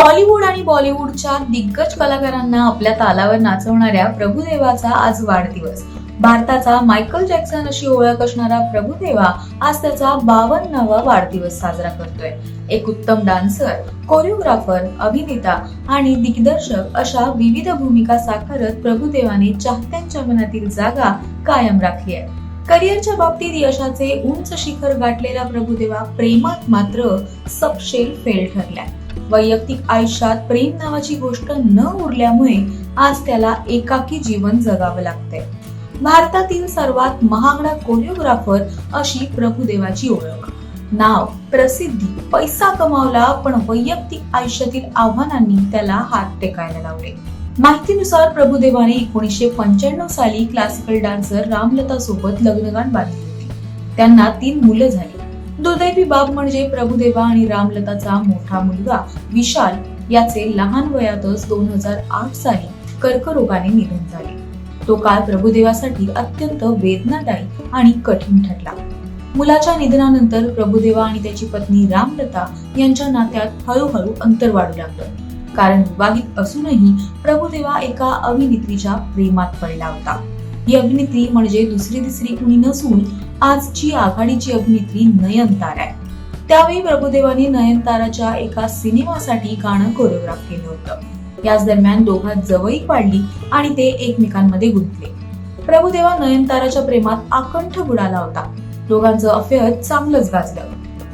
Tollywood आणि बॉलिवूडच्या दिग्गज कलाकारांना आपल्या तालावर नाचवणाऱ्या प्रभुदेवाचा आज वाढदिवस. भारताचा मायकल जॅक्सन अशी ओळख असणारा प्रभुदेवा आज त्याचा बावन्नावा वाढदिवस साजरा करतोय. एक उत्तम डान्सर कोरिओग्राफर अभिनेता आणि दिग्दर्शक अशा विविध भूमिका साकारत प्रभुदेवाने चाहत्यांच्या मनातील जागा कायम राखली आहे. करिअरच्या बाबतीत यशाचे उंच शिखर गाठलेला प्रभुदेवा प्रेमात मात्र सपशेल फेल ठरलाय. वैयक्तिक आयुष्यात प्रेम नावाची गोष्ट न उरल्यामुळे आज त्याला एकाकी जीवन जगावं लागतंय. भारतातील सर्वात महागडा कोरिओग्राफर अशी प्रभुदेवाची ओळख. नाव प्रसिद्धी पैसा कमावला पण वैयक्तिक आयुष्यातील आव्हानांनी त्याला हात टेकायला लावले. माहितीनुसार प्रभुदेवाने एकोणीसशे पंच्याण्णव साली क्लासिकल डान्सर रामलता सोबत लग्नगान बांधली होती. त्यांना तीन मुलं झाली. दुर्दैवी बाब म्हणजे प्रभुदेवा आणि रामलताचा मोठा मुलगा विशाल याचे लहान वयातच दोन हजार आठ साली कर्करोगाने निधन झाले. तो काळ प्रभुदेवासाठी अत्यंत वेदनादायी आणि कठीण ठरला. मुलाच्या निधनानंतर प्रभुदेवा आणि त्याची पत्नी रामलता यांच्या नात्यात हळूहळू अंतर वाढू लागलं. कारण विवाहित असूनही प्रभुदेवा एका अभिनेत्रीच्या प्रेमात पडला होता. ही अभिनेत्री म्हणजे दुसरी तिसरी कुणी नसून आजची आघाडीची अभिनेत्री नयनतारा आहे. त्यावेळी प्रभुदेवाने नयनताराच्या एका सिनेमासाठी गाणं कोरिओग्राफ केलं होतं. याच दरम्यान दोघात जवळीक वाढली आणि ते एकमेकांमध्ये गुंतले. प्रभुदेवा नयनताराच्या प्रेमात आकंठ बुडाला होता. दोघांचं अफेअर चांगलंच गाजलं.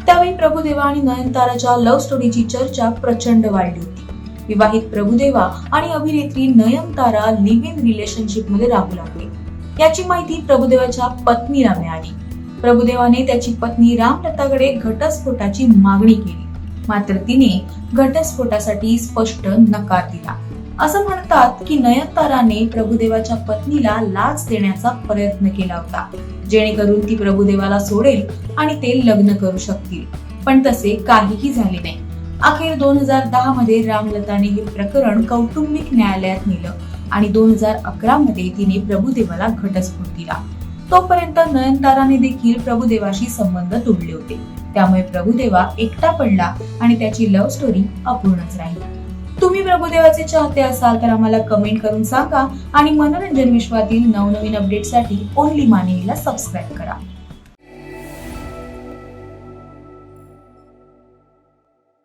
त्यावेळी प्रभुदेवा आणि नयनताराच्या लव्ह स्टोरीची चर्चा प्रचंड वाढली होती. विवाहित प्रभुदेवा आणि अभिनेत्री नयनतारा लिव्ह इन रिलेशनशिपमध्ये राहू लागले. याची माहिती प्रभुदेवाच्या पत्नीला मिळाली. प्रभुदेवाने त्याची पत्नी रामलताकडे घटस्फोटाची मागणी केली. मात्र तिने घटस्फोटासाठी स्पष्ट नकार दिला. असं म्हणतात की नयनताराने प्रभुदेवाच्या पत्नीला लाच देण्याचा प्रयत्न केला होता जेणेकरून ती प्रभुदेवाला सोडेल आणि ते लग्न करू शकतील. पण तसे काहीही झाले नाही. अखेर दोन हजार दहा मध्ये रामलताने हे प्रकरण कौटुंबिक न्यायालयात नेलं. आणि दोन हजार अकरा मध्ये तिने प्रभुदेवाला घटस्फोट दिला. तोपर्यंत नयनताराने देखील प्रभुदेवाशी संबंध तुडले होते. त्यामुळे प्रभुदेवा एकटा पडला आणि त्याची लव्ह स्टोरी अपूर्णच राहिली. तुम्ही प्रभुदेवाचे चाहते असाल तर आम्हाला कमेंट करून सांगा आणि मनोरंजन विश्वातील नवनवीन अपडेटसाठी ओनली मानेला सबस्क्राईब करा.